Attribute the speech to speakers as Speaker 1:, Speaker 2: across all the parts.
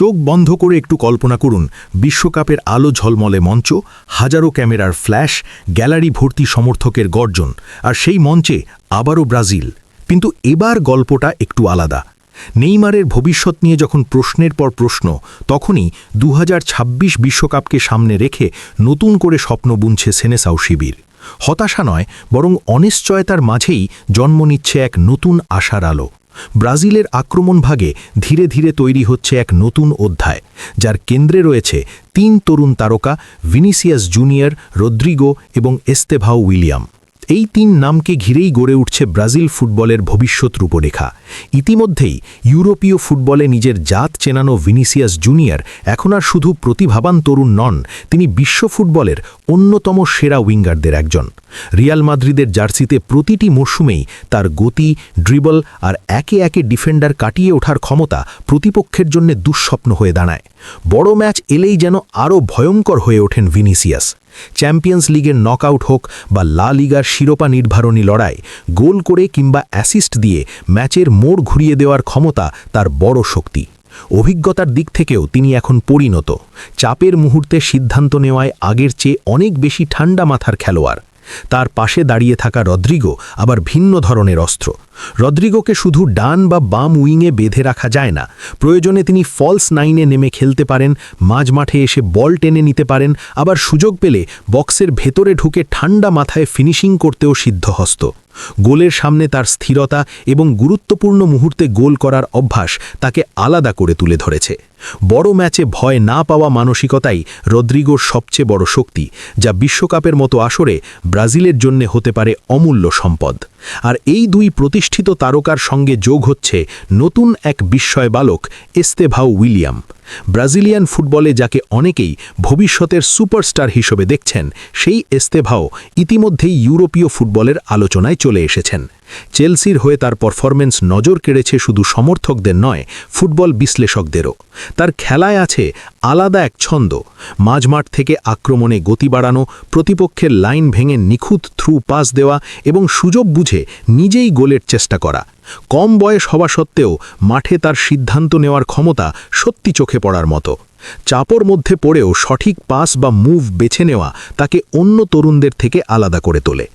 Speaker 1: চোখ বন্ধ করে একটু কল্পনা করুন, বিশ্বকাপের আলো ঝলমলে মঞ্চ, হাজারো ক্যামেরার ফ্ল্যাশ, গ্যালারি ভর্তি সমর্থকের গর্জন, আর সেই মঞ্চে আবারও ব্রাজিল। কিন্তু এবার গল্পটা একটু আলাদা। নেইমারের ভবিষ্যৎ নিয়ে যখন প্রশ্নের পর প্রশ্ন, তখনই দু বিশ্বকাপকে সামনে রেখে নতুন করে স্বপ্ন বুনছে সেনেসাও শিবির। হতাশা নয়, বরং অনিশ্চয়তার মাঝেই জন্ম নিচ্ছে এক নতুন আশার আলো। ব্রাজিলের আক্রমণ ভাগে ধীরে ধীরে তৈরি হচ্ছে এক নতুন অধ্যায়, যার কেন্দ্রে রয়েছে তিন তরুণ তারকা ভিনিসিয়াস জুনিয়র, রদ্রিগো এবং এস্তেভাও উইলিয়াম। এই তিন নামকে ঘিরেই গড়ে উঠছে ব্রাজিল ফুটবলের ভবিষ্যৎ রূপরেখা। ইতিমধ্যেই ইউরোপীয় ফুটবলে নিজের জাত চেনানো ভিনিসিয়াস জুনিয়র এখন আর শুধু প্রতিভাবান তরুণ নন, তিনি বিশ্ব ফুটবলের অন্যতম সেরা উইঙ্গারদের একজন। রিয়াল মাদ্রিদের জার্সিতে প্রতিটি মরশুমেই তার গতি, ড্রিবল আর একে একে ডিফেন্ডার কাটিয়ে ওঠার ক্ষমতা প্রতিপক্ষের জন্য দুঃস্বপ্ন হয়ে দাঁড়ায়। বড় ম্যাচ এলেই যেন আরও ভয়ঙ্কর হয়ে ওঠেন ভিনিসিয়াস। চ্যাম্পিয়ন্স লিগের নকআউট হোক বা লা লিগার শিরোপা নির্ধারণী লড়াই, গোল করে কিংবা অ্যাসিস্ট দিয়ে ম্যাচের মোড় ঘুরিয়ে দেওয়ার ক্ষমতা তার বড় শক্তি। অভিজ্ঞতার দিক থেকেও তিনি এখন পরিণত। চাপের মুহূর্তে সিদ্ধান্ত নেওয়ায় আগের চেয়ে অনেক বেশি ঠান্ডা মাথার খেলোয়াড়। তার পাশে দাঁড়িয়ে থাকা রদ্রিগো আবার ভিন্ন ধরনের অস্ত্র। রদ্রিগোকে শুধু ডান বা বাম উইংয়ে বেঁধে রাখা যায় না। প্রয়োজনে তিনি ফলস নাইনে নেমে খেলতে পারেন মাঝ মাঠে এসে বল টেনে নিতে পারেন, আবার সুযোগ পেলে বক্সের ভেতরে ঢুকে ঠান্ডা মাথায় ফিনিশিং করতেও সিদ্ধহস্ত। গোলের সামনে তার স্থিরতা এবং গুরুত্বপূর্ণ মুহূর্তে গোল করার অভ্যাস তাকে আলাদা করে তুলে ধরেছে। বড় ম্যাচে ভয় না পাওয়া মানসিকতাই রদ্রিগোর সবচেয়ে বড় শক্তি, যা বিশ্বকাপের মতো আসরে ব্রাজিলের জন্য হতে পারে অমূল্য সম্পদ। আর এই দুই প্রতিষ্ঠিত তারকার সঙ্গে যোগ হচ্ছে নতুন এক বিস্ময় বালক এস্তেভাও উইলিয়াম। ব্রাজিলিয়ান ফুটবলে যাকে অনেকেই ভবিষ্যতের সুপারস্টার হিসেবে দেখছেন, সেই এস্তেভাও ইতিমধ্যেই ইউরোপীয় ফুটবলের আলোচনায় চলে এসেছেন। চেলসির হয়ে তার পারফরমেন্স নজর কেড়েছে শুধু সমর্থকদের নয়, ফুটবল বিশ্লেষকদেরও। তার খেলায় আছে আলাদা এক ছন্দ, মাঝমাঠ থেকে আক্রমণে গতি বাড়ানো, প্রতিপক্ষের লাইন ভেঙে নিখুঁত থ্রু পাস দেওয়া এবং সুযোগ বুঝে নিজেই গোলের চেষ্টা করা। কম বয়স হওয়া সত্ত্বেও মাঠে তার সিদ্ধান্ত নেওয়ার ক্ষমতা সত্যি চোখে পড়ার মতো। চাপর মধ্যে পড়েও সঠিক পাস বা মুভ বেছে নেওয়া তাকে অন্য তরুণদের থেকে আলাদা করে তোলে।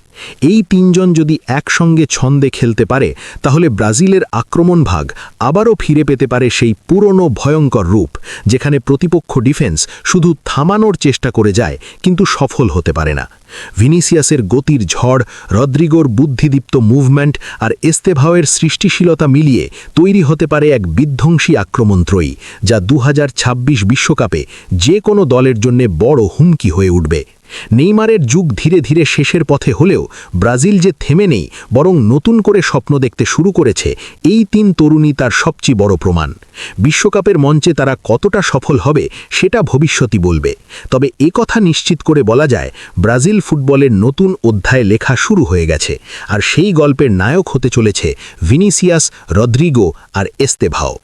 Speaker 1: এই তিনজন যদি একসঙ্গে ছন্দে খেলতে পারে, তাহলে ব্রাজিলের আক্রমণ ভাগ আবারও ফিরে পেতে পারে সেই পুরনো ভয়ঙ্কর রূপ, যেখানে প্রতিপক্ষ ডিফেন্স শুধু থামানোর চেষ্টা করে যায়, কিন্তু সফল হতে পারে না। ভিনিসিয়াসের গতির ঝড়, রদ্রিগোর বুদ্ধিদীপ্ত মুভমেন্ট আর এস্তেভাওয়ের সৃষ্টিশীলতা মিলিয়ে তৈরি হতে পারে এক বিধ্বংসী আক্রমণত্রয়ী যা দু বিশ্বকাপে যে কোনো দলের জন্য বড় হুমকি হয়ে উঠবে। নেইমারের যুগ ধীরে ধীরে শেষের পথে হলেও ব্রাজিল যে থেমে নেই, বরং নতুন করে স্বপ্ন দেখতে শুরু করেছে, এই তিন তরুণী তার সবচেয়ে বড় প্রমাণ। বিশ্বকাপের মঞ্চে তারা কতটা সফল হবে, সেটা ভবিষ্যতই বলবে। তবে এ কথা নিশ্চিত করে বলা যায়, ব্রাজিল ফুটবলের নতুন অধ্যায় লেখা শুরু হয়ে গেছে, আর সেই গল্পের নায়ক হতে চলেছে ভিনিসিয়াস, রদ্রিগো আর এস্তেভাও।